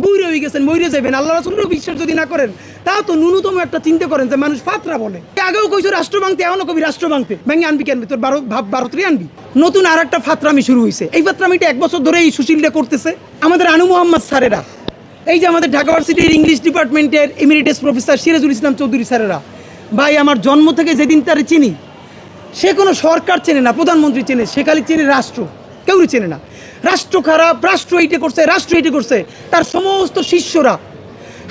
বুইরে হয়ে গেছেন, মইরে যাবেন আল্লাহ রাসুলের বিশ্বাস যদি না করেন তাও তো ন্যূনতম একটা চিন্তা করেন যে মানুষ ফাতরা বলে। আগেও কইছো রাষ্ট্র ভাঙতে, এখনও কবি রাষ্ট্র ভাঙতে। ভেঙে আনবি কেন? তোর বারো ভারতরে আনবি। নতুন আর একটা ফাতরামি শুরু হয়েছে এই ফাতরামিটা এক বছর ধরে এই সুশীলটা করতেছে। আমাদের আনু মোহাম্মদ স্যারেরা। এই যে আমাদের ঢাকা ভার্সিটির ইংলিশ ডিপার্টমেন্টের এমিরিটাস প্রফেসর সিরাজুল ইসলাম চৌধুরী স্যারেরা। ভাই, আমার জন্ম থেকে যেদিন তারে চিনি, সে কোনো সরকার চেনে না, প্রধানমন্ত্রী চেনে, সে খালি চেনে রাষ্ট্র। কেউ চেনে না। রাষ্ট্র খারাপ, রাষ্ট্র এইটে করছে, রাষ্ট্র এইটে করছে। তার সমস্ত শিষ্যরা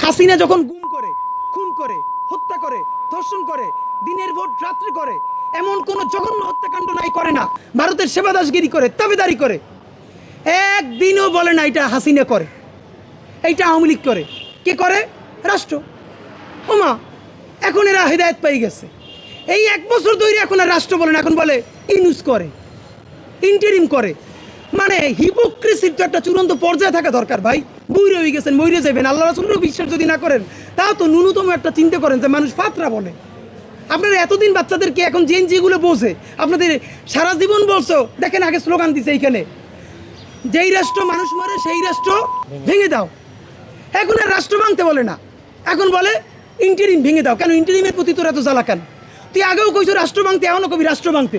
হাসিনা যখন গুম করে, খুন করে, হত্যা করে, ধর্ষণ করে, দিনের ভোট রাত্রি করে, এমন কোনো জঘন্য হত্যাকাণ্ড নাই, করে না। ভারতের সেবাদাসগিরি করে, তাবেদারি করে। একদিনও বলে না এটা হাসিনা করে। এইটা আওয়ামী লীগ করে। কে করে? রাষ্ট্র। ওমা, এখন এরা হেদায়ত পেয়ে গেছে। এই এক বছর ধরে এখন আর রাষ্ট্র বলে না, এখন বলে ইনুস করে, ইন্টারিম করে। মানে হিপোক্রেসির তো একটা চূড়ান্ত পর্যায়ে থাকা দরকার, ভাই। বুইরে হয়ে গেছেন মইরে যাবেন আল্লাহ রাসুলের বিশ্বাস যদি না করেন তাও তো ন্যূনতম একটা চিন্তা করেন যে মানুষ ফাতরা বলে। আপনারা এতদিন বাচ্চাদেরকে এখন জেন যেগুলো বোঝে, আপনাদের সারা জীবন বলছো, দেখেন আগে স্লোগান দিছে এইখানে, যেই রাষ্ট্র মানুষ মারে, সেই রাষ্ট্র ভেঙে দাও। এখন আর রাষ্ট্র ভাঙতে বলে না। এখন বলে, ইন্টারিম ভেঙে দাও। কেন? ইন্টারিমের প্রতি তোর এত জ্বালা কেন তুই আগেও কইছো রাষ্ট্র ভাঙতে, এখনও কবি রাষ্ট্র ভাঙতে।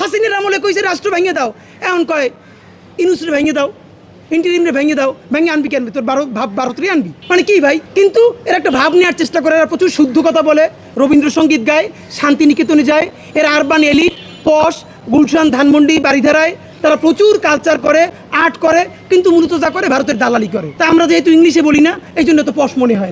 হাসিনের আমলে কইছে, রাষ্ট্র ভেঙে দাও। এখন কয় ইনুসরে ভেঙে দাও, ইন্টারিমরে ভেঙে দাও, ভেঙে আনবি কেন? তোর ভারত ভাব ভারতরে আনবি। মানে কি ভাই? কিন্তু এর একটা ভাব নেওয়ার চেষ্টা করে, এরা প্রচুর শুদ্ধ কথা বলে। রবীন্দ্রসঙ্গীত গায়, শান্তিনিকেতনে যায়, এরা urban elite, posh, Gulshan, Dhanmondi বাড়িধারায় তারা প্রচুর কালচার করে আর্ট করে, কিন্তু মূলত যা করে ভারতের দালালি করে। তা আমরা যেহেতু ইংলিশে বলি না এই জন্য তো পশ মনে হয় না।